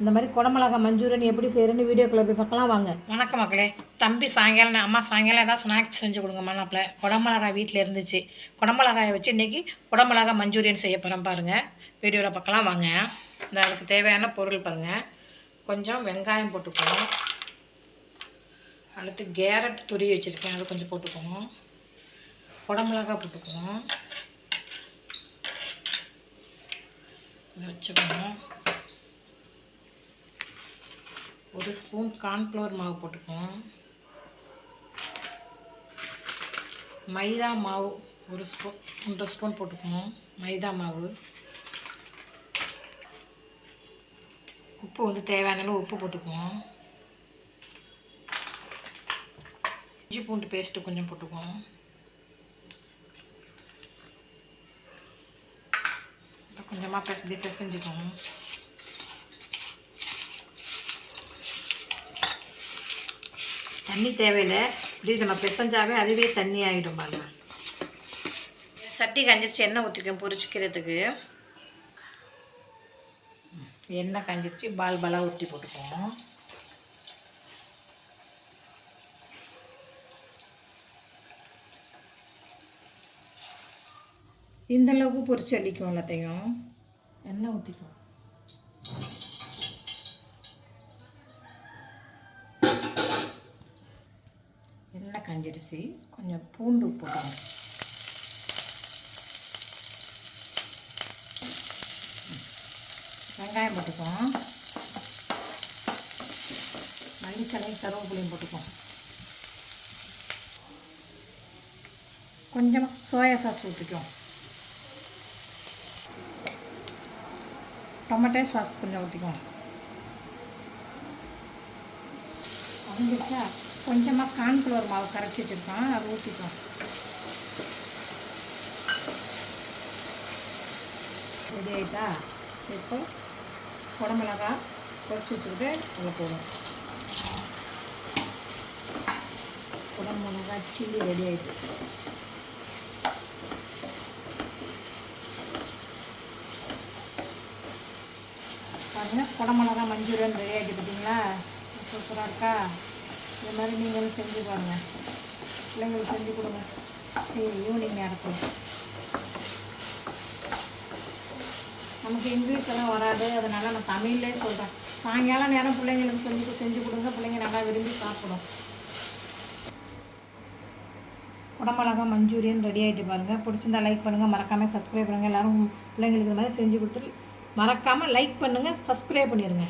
இந்த மாதிரி குடமிளகா மஞ்சூரியன் எப்படி செய்கிறேன்னு வீடியோக்குள்ளே போய் பார்க்கலாம் வாங்க. வணக்கம் மக்களே. தம்பி சாயங்காலம் அம்மா சாயங்காலம் ஏதாவது ஸ்நாக்ஸ் செஞ்சு கொடுங்க மாப்பிள்ள குடமிளகா வீட்டில் இருந்துச்சு. குடமிளகாயை வச்சு இன்றைக்கி குடமிளகா மஞ்சூரியன் செய்ய போகிறோம் பாருங்கள் வீடியோவில் பார்க்கலாம் வாங்க. இந்த அதுக்கு தேவையான பொருள் பாருங்கள் கொஞ்சம் வெங்காயம் போட்டுக்கணும் அடுத்து கேரட் துரி வச்சுருக்கேன். அது கொஞ்சம் போட்டுக்கணும் குடமிளகா போட்டுக்கணும் வச்சுக்கணும் ஒரு ஸ்பூன் கார்ன்ஃப்ளவர் மாவு போட்டுக்குவோம். மைதா மாவு ஒரு ஸ்பூன் ஒன்றரை ஸ்பூன் போட்டுக்குவோம் மைதா மாவு. உப்பு வந்து தேவையான அளவு உப்பு போட்டுக்குவோம். இஞ்சி பூண்டு பேஸ்ட்டு கொஞ்சம் போட்டுக்குவோம். கொஞ்சமாக பெச இப்படி தண்ணி தேவையில்லை. இப்படி நம்ம பிசைஞ்சாவே அதுவே தண்ணி ஆகிடும் பாருங்க. சட்டி கஞ்சிச்சு எண்ணெய் ஊற்றிக்கேன் பொரிச்சிக்கிறதுக்கு. எண்ணெய் கஞ்சிச்சு பால் பாலாக ஊற்றி போட்டுக்குவோம். இந்தளவுக்கு பொரிச்சு அடிக்கும் எல்லாத்தையும். எண்ணெய் ஊற்றிக்குவோம் எண்ணெய் கொஞ்சம் பூண்டு போடணும் வெங்காயம் போட்டுக்குவோம். மல்லித்தலையும் கருவேப்பிலையும் போட்டுக்குவோம். கொஞ்சமாக சோயா சாஸ் ஊற்றிக்குவோம் டொமேட்டோ சாஸ் கொஞ்சம் ஊற்றிக்குவோம் வந்துச்சா கொஞ்சமாக கான்ஃப்ளவர் மாவு கரைச்சி வச்சுருக்கோம். அதை ஊற்றிக்குவோம் ரெடி ஆகிட்டா இப்போ குடமிளகா குறைச்சி வச்சுக்கிட்டு அதில் போடும் குடமிளகா சில்லி ரெடி ஆகிட்டு பாருங்கள் குடமிளகா மஞ்சூரியன் ரெடி ஆகிட்டு பார்த்தீங்களா சூப்பராக இருக்கா? இந்த மாதிரி நீங்களும் செஞ்சு பாருங்கள் பிள்ளைங்களுக்கு செஞ்சு கொடுங்க. சரி ஈவினிங் நேரத்தில். நமக்கு இங்கிலீஷ் எல்லாம் வராது. அதனால் நான் தமிழ்லே சொல்கிறேன் சாயங்காலம் நேரம் பிள்ளைங்களுக்கு செஞ்சு செஞ்சு கொடுங்க. பிள்ளைங்க நல்லா விரும்பி சாப்பிடும். குடமிளகா மஞ்சூரியன் ரெடி ஆகிட்டு பாருங்கள் பிடிச்சிருந்தா லைக் பண்ணுங்கள் மறக்காமல் சப்ஸ்கிரைப் பண்ணுங்கள் எல்லோரும் பிள்ளைங்களுக்கு இந்த மாதிரி செஞ்சு கொடுத்துட்டு மறக்காமல் லைக் பண்ணுங்கள் சப்ஸ்கிரைப் பண்ணிடுங்க